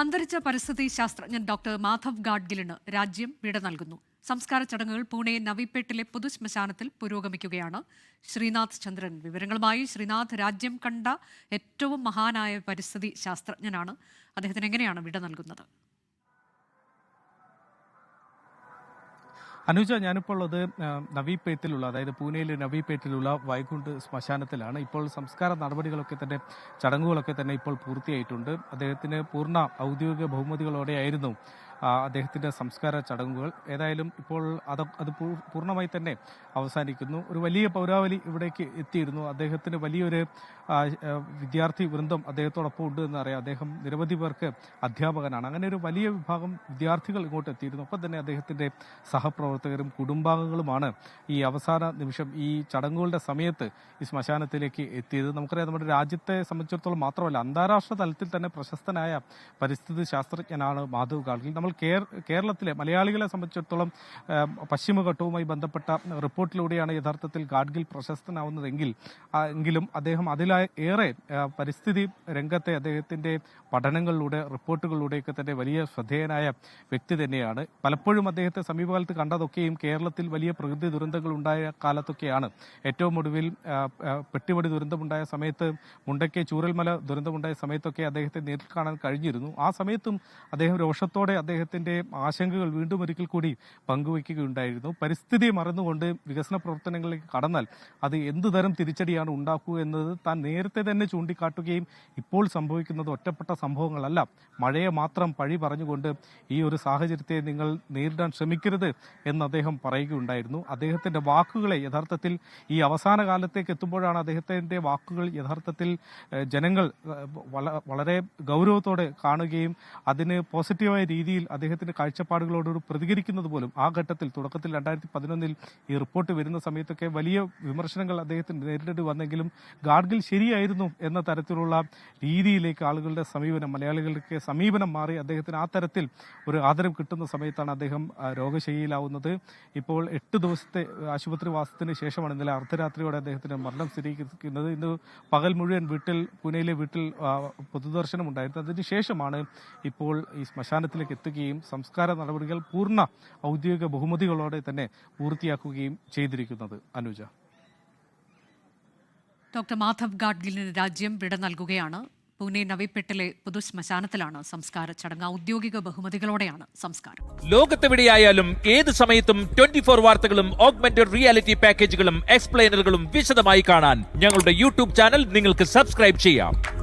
അന്തരിച്ച പരിസ്ഥിതി ശാസ്ത്രജ്ഞൻ ഡോക്ടർ മാധവ് ഗാഡ്ഗിലിന് രാജ്യം വിട നൽകുന്നു. സംസ്കാര ചടങ്ങുകൾ പൂനെ നവിപ്പേട്ടിലെ പൊതുശ്മശാനത്തിൽ പുരോഗമിക്കുകയാണ്. ശ്രീനാഥ് ചന്ദ്രൻ വിവരങ്ങളുമായി ശ്രീനാഥ് രാജ്യം കണ്ട ഏറ്റവും മഹാനായ പരിസ്ഥിതി ശാസ്ത്രജ്ഞനാണ്. അദ്ദേഹത്തിന് എങ്ങനെയാണ് വിട നൽകുന്നത്? അനുജ ഞാനിപ്പോൾ ഉള്ളത് നവീപേറ്റിലുള്ള അതായത് പൂനെയിലെ നവീപേറ്റിലുള്ള വൈകുണ്ഠ് ശ്മശാനത്തിലാണ്. ഇപ്പോൾ സംസ്കാര നടപടികളൊക്കെ തന്നെ ചടങ്ങുകളൊക്കെ തന്നെ ഇപ്പോൾ പൂർത്തിയായിട്ടുണ്ട്. അദ്ദേഹത്തിന് പൂർണ ഔദ്യോഗിക ബഹുമതികളോടെയായിരുന്നു ആ, അദ്ദേഹത്തിന്റെ സംസ്കാര ചടങ്ങുകൾ ഏതായാലും ഇപ്പോൾ അത് അത് പൂർണമായി തന്നെ അവസാനിക്കുന്നു. ഒരു വലിയ പൗരാവലി ഇവിടേക്ക് എത്തിയിരുന്നു. അദ്ദേഹത്തിന് വലിയൊരു വിദ്യാർത്ഥി വൃന്ദം അദ്ദേഹത്തോടൊപ്പം ഉണ്ട് എന്നറിയാം അദ്ദേഹം നിരവധി പേർക്ക് അധ്യാപകനാണ്. അങ്ങനെ ഒരു വലിയ വിഭാഗം വിദ്യാർത്ഥികൾ ഇങ്ങോട്ട് എത്തിയിരുന്നു. ഒപ്പം തന്നെ അദ്ദേഹത്തിന്റെ സഹപ്രവർത്തകരും കുടുംബാംഗങ്ങളുമാണ് ഈ അവസാന നിമിഷം ഈ ചടങ്ങുകളുടെ സമയത്ത് ഈ ശ്മശാനത്തിലേക്ക് എത്തിയത്. നമുക്കറിയാം നമ്മുടെ രാജ്യത്തെ സംബന്ധിച്ചിടത്തോളം മാത്രമല്ല അന്താരാഷ്ട്ര തലത്തിൽ തന്നെ പ്രശസ്തനായ പരിസ്ഥിതി ശാസ്ത്രജ്ഞനാണ് മാധവ് ഗാഡ്ഗിൽ. നമ്മൾ കേര- കേരളത്തിലെ മലയാളികളെ സംബന്ധിച്ചിടത്തോളം പശ്ചിമഘട്ടവുമായി ബന്ധപ്പെട്ട റിപ്പോർട്ടിലൂടെയാണ് യഥാർത്ഥത്തിൽ ഗാഡ്ഗിൽ പ്രശസ്തനാവുന്നതെങ്കിൽ എങ്കിലും അദ്ദേഹം അതിലായ ഏറെ പരിസ്ഥിതി രംഗത്തെ അദ്ദേഹത്തിന്റെ പഠനങ്ങളിലൂടെ റിപ്പോർട്ടുകളിലൂടെയൊക്കെ തന്നെ വലിയ ശ്രദ്ധേയനായ വ്യക്തി തന്നെയാണ്. പലപ്പോഴും അദ്ദേഹത്തെ സമീപകാലത്ത് കണ്ടതൊക്കെയും കേരളത്തിൽ വലിയ പ്രകൃതി ദുരന്തങ്ങൾ ഉണ്ടായ കാലത്തൊക്കെയാണ്. ഏറ്റവും ഒടുവിൽ പെട്ടിപടി ദുരന്തമുണ്ടായ സമയത്ത് മുണ്ടയ്ക്ക് ചൂരൽമല ദുരന്തമുണ്ടായ സമയത്തൊക്കെ അദ്ദേഹത്തെ നേരിൽ കാണാൻ കഴിഞ്ഞിരുന്നു. ആ സമയത്തും അദ്ദേഹം രോഷത്തോടെ അദ്ദേഹത്തിന്റെ ആശങ്കകൾ വീണ്ടും ഒരിക്കൽ കൂടി പങ്കുവയ്ക്കുകയുണ്ടായിരുന്നു. പരിസ്ഥിതി മറന്നുകൊണ്ട് വികസന പ്രവർത്തനങ്ങളിലേക്ക് കടന്നാൽ അത് എന്തു തരം തിരിച്ചടിയാണ് ഉണ്ടാക്കുക എന്നത് താൻ നേരത്തെ തന്നെ ചൂണ്ടിക്കാട്ടുകയും ഇപ്പോൾ സംഭവിക്കുന്നത് ഒറ്റപ്പെട്ട സംഭവങ്ങളല്ല. മഴയെ മാത്രം പഴി പറഞ്ഞുകൊണ്ട് ഈ ഒരു സാഹചര്യത്തെ നിങ്ങൾ നേരിടാൻ ശ്രമിക്കരുത് എന്ന് അദ്ദേഹം പറയുകയുണ്ടായിരുന്നു. അദ്ദേഹത്തിന്റെ വാക്കുകളെ യഥാർത്ഥത്തിൽ ഈ അവസാന കാലത്തേക്ക് എത്തുമ്പോഴാണ് അദ്ദേഹത്തിന്റെ വാക്കുകൾ യഥാർത്ഥത്തിൽ ജനങ്ങൾ വളരെ ഗൗരവത്തോടെ കാണുകയും അതിന് പോസിറ്റീവായ രീതിയിൽ അദ്ദേഹത്തിന്റെ കാഴ്ചപ്പാടുകളോട് പ്രതികരിക്കുന്നത് പോലും ആ ഘട്ടത്തിൽ തുടക്കത്തിൽ രണ്ടായിരത്തി പതിനൊന്നിൽ ഈ റിപ്പോർട്ട് വരുന്ന സമയത്തൊക്കെ വലിയ വിമർശനങ്ങൾ അദ്ദേഹത്തിന് നേരിടേണ്ടി വന്നെങ്കിലും ഗാഡ്ഗിൽ ശരിയായിരുന്നു എന്ന തരത്തിലുള്ള രീതിയിലേക്ക് ആളുകളുടെ സമീപനം മലയാളികളുടെ സമീപനം മാറി അദ്ദേഹത്തിന് ആ തരത്തിൽ ഒരു ആദരവ് കിട്ടുന്ന സമയത്താണ് അദ്ദേഹം രോഗശൈലിയിലാവുന്നത് ഇപ്പോൾ എട്ട് ദിവസത്തെ ആശുപത്രി വാസത്തിന് ശേഷമാണ് ഇന്നലെ അർദ്ധരാത്രിയോടെ അദ്ദേഹത്തിന് മരണം സ്ഥിരീകരിക്കുന്നത്. ഇന്ന് പകൽ മുഴുവൻ വീട്ടിൽ പൂനെയിലെ വീട്ടിൽ പൊതുദർശനം ഉണ്ടായിരുന്നു അതിനുശേഷമാണ് ഇപ്പോൾ ഈ ശ്മശാനത്തിലേക്ക് എത്തുകയും സംസ്കാര നടപടികൾ പൂർണ ഔദ്യോഗിക ബഹുമതികളോടെ തന്നെ പൂർത്തിയാക്കുകയും ചെയ്തിരിക്കുന്നത്. അനുജ. ഡോക്ടർ മാധവ് ഗാഡ്ഗിലിന് രാജ്യം വിട നൽകുകയാണ്. പൂനെ നവിപ്പെട്ടിലെ പൊതുശ്മശാനത്തിലാണ് സംസ്കാര ചടങ്ങ്. ഔദ്യോഗിക ബഹുമതികളോടെയാണ് സംസ്കാരം. ലോകത്തെവിടെയായാലും ഏത് സമയത്തും ട്വന്റി ഫോർ വാർത്തകളും ഓഗ്മെന്റഡ് റിയാലിറ്റി പാക്കേജുകളും എക്സ്പ്ലെയിനറുകളും വിശദമായി കാണാൻ ഞങ്ങളുടെ യൂട്യൂബ് ചാനൽ നിങ്ങൾക്ക് സബ്സ്ക്രൈബ് ചെയ്യാം.